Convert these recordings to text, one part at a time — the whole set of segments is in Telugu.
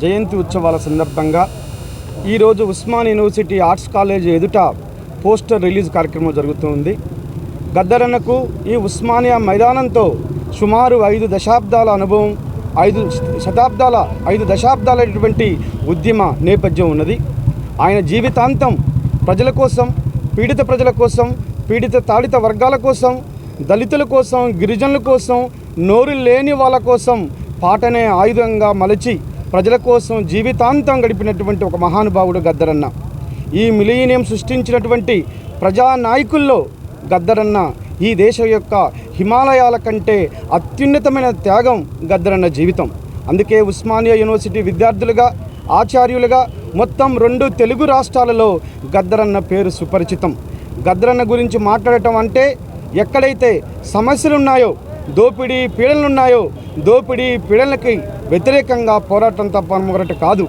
జయంతి ఉత్సవాల సందర్భంగా ఈరోజు ఉస్మాన్ యూనివర్సిటీ ఆర్ట్స్ కాలేజ్ ఎదుట పోస్టర్ రిలీజ్ కార్యక్రమం జరుగుతుంది. గద్దరన్నకు ఈ ఉస్మానియా మైదానంతో సుమారు ఐదు దశాబ్దాల అనుభవం ఐదు శతాబ్దాల ఐదు దశాబ్దాలైనటువంటి ఉద్యమ నేపథ్యం ఉన్నది. ఆయన జీవితాంతం ప్రజల కోసం పీడిత ప్రజల కోసం పీడిత తాడిత వర్గాల కోసం దళితుల కోసం గిరిజనుల కోసం నోరు లేని వాళ్ళ కోసం పాటనే ఆయుధంగా మలచి ప్రజల కోసం జీవితాంతం గడిపినటువంటి ఒక మహానుభావుడు గద్దరన్న. ఈ మిలీనియం సృష్టించినటువంటి ప్రజానాయకుల్లో గద్దరన్న ఈ దేశం యొక్క హిమాలయాల కంటే అత్యున్నతమైన త్యాగం గద్దరన్న జీవితం. అందుకే ఉస్మానియా యూనివర్సిటీ విద్యార్థులుగా ఆచార్యులుగా మొత్తం రెండు తెలుగు రాష్ట్రాలలో గద్దరన్న పేరు సుపరిచితం. గద్దరన్న గురించి మాట్లాడటం అంటే ఎక్కడైతే సమస్యలు ఉన్నాయో దోపిడీ పీడనలు ఉన్నాయో దోపిడీ పీడనలకి వ్యతిరేకంగా పోరాటం తప్ప మరొకటి కాదు.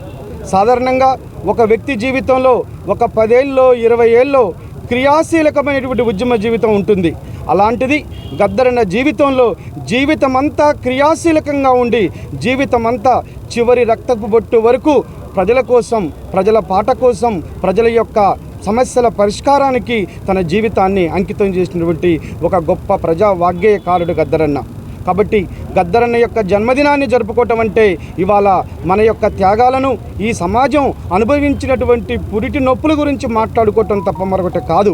సాధారణంగా ఒక వ్యక్తి జీవితంలో ఒక పదేళ్ళలో ఇరవై ఏళ్ళలో క్రియాశీలకమైనటువంటి ఉద్యమ జీవితం ఉంటుంది. అలాంటిది గద్దరన్న జీవితంలో జీవితమంతా క్రియాశీలకంగా ఉండి జీవితమంతా చివరి రక్తపు బొట్టు వరకు ప్రజల కోసం ప్రజల పాట కోసం ప్రజల యొక్క సమస్యల పరిష్కారానికి తన జీవితాన్ని అంకితం చేసినటువంటి ఒక గొప్ప ప్రజా వాగ్గేయకారుడు గద్దరన్న. కాబట్టి గద్దరన్న యొక్క జన్మదినాన్ని జరుపుకోవటం అంటే ఇవాళ మన యొక్క త్యాగాలను ఈ సమాజం అనుభవించినటువంటి పురిటి నొప్పుల గురించి మాట్లాడుకోవటం తప్ప మరొకటి కాదు.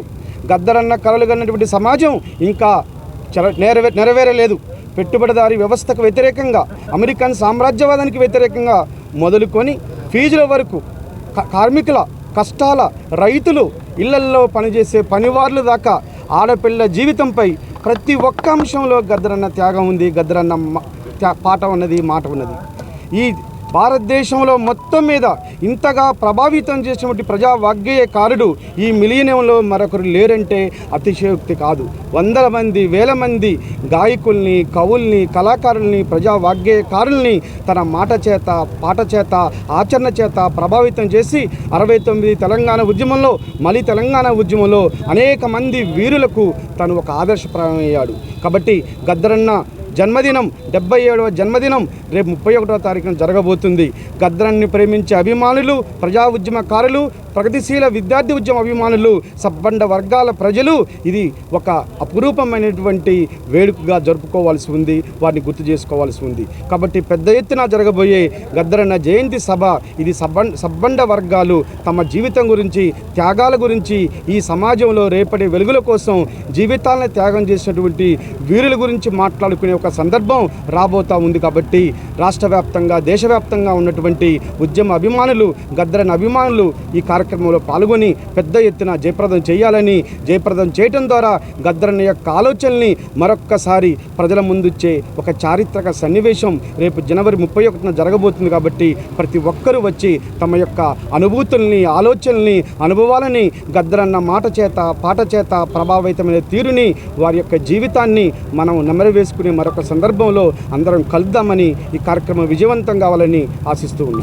గద్దరన్న కలలుగన్నటువంటి సమాజం ఇంకా నెరవే నెరవేరలేదు. పెట్టుబడిదారి వ్యవస్థకు వ్యతిరేకంగా అమెరికన్ సామ్రాజ్యవాదానికి వ్యతిరేకంగా మొదలుకొని ఫీజుల వరకు కార్మికుల కష్టాల రైతులు ఇళ్ళల్లో పనిచేసే పనివార్లు దాకా ఆడపిల్ల జీవితంపై ప్రతి ఒక్క అంశంలో గద్దరన్న త్యాగం ఉంది గద్దరన్న త్యా- పాట ఉన్నది మాట ఉన్నది. ఈ భారతదేశంలో మొత్తం మీద ఇంతగా ప్రభావితం చేసినటువంటి ప్రజా వాగ్గేయకారుడు ఈ మిలియనంలో మరొకరు లేరంటే అతిశయోక్తి కాదు. వందల మంది వేల మంది గాయకుల్ని కవుల్ని కళాకారుల్ని ప్రజా వాగ్గేయకారుల్ని తన మాట చేత పాట చేత ఆచరణ చేత ప్రభావితం చేసి అరవై తొమ్మిది తెలంగాణ ఉద్యమంలో మళ్ళీ తెలంగాణ ఉద్యమంలో అనేక మంది వీరులకు తను ఒక ఆదర్శప్రాయం అయ్యాడు. కాబట్టి గద్దరన్న జన్మదినం డెబ్బై ఏడవ జన్మదినం రేపు ముప్పై ఒకటవ తారీఖున జరగబోతుంది. గద్రాన్ని ప్రేమించే అభిమానులు ప్రజా ఉద్యమకారులు ప్రగతిశీల విద్యార్థి ఉద్యమ అభిమానులు సబ్బండ వర్గాల ప్రజలు ఇది ఒక అపురూపమైనటువంటి వేడుకగా జరుపుకోవాల్సి ఉంది వారిని గుర్తు చేసుకోవాల్సి ఉంది. కాబట్టి పెద్ద ఎత్తున జరగబోయే గద్దరన్న జయంతి సభ ఇది సబ్బం సబ్బండ వర్గాలు తమ జీవితం గురించి త్యాగాల గురించి ఈ సమాజంలో రేపటి వెలుగుల కోసం జీవితాలను త్యాగం చేసినటువంటి వీరుల గురించి మాట్లాడుకునే ఒక సందర్భం రాబోతా ఉంది కాబట్టి రాష్ట్ర వ్యాప్తంగా దేశవ్యాప్తంగా ఉన్నటువంటి ఉద్యమ అభిమానులు గద్దరని అభిమానులు ఈ కార్యక్రమంలో పాల్గొని పెద్ద ఎత్తున జయప్రదం చేయాలని జయప్రదం చేయటం ద్వారా గద్దరన్న యొక్క ఆలోచనల్ని మరొక్కసారి ప్రజల ముందుచ్చే ఒక చారిత్రక సన్నివేశం రేపు జనవరి ముప్పై ఒకటిన జరగబోతుంది కాబట్టి ప్రతి ఒక్కరూ వచ్చి తమ యొక్క అనుభూతుల్ని ఆలోచనల్ని అనుభవాలని గద్దరన్న మాట చేత పాట చేత ప్రభావితమైన తీరుని వారి యొక్క జీవితాన్ని మనం నెమరవేసుకునే మరొక సందర్భంలో అందరం కలుద్దామని ఈ కార్యక్రమం విజయవంతం కావాలని ఆశిస్తూ ఉన్నాను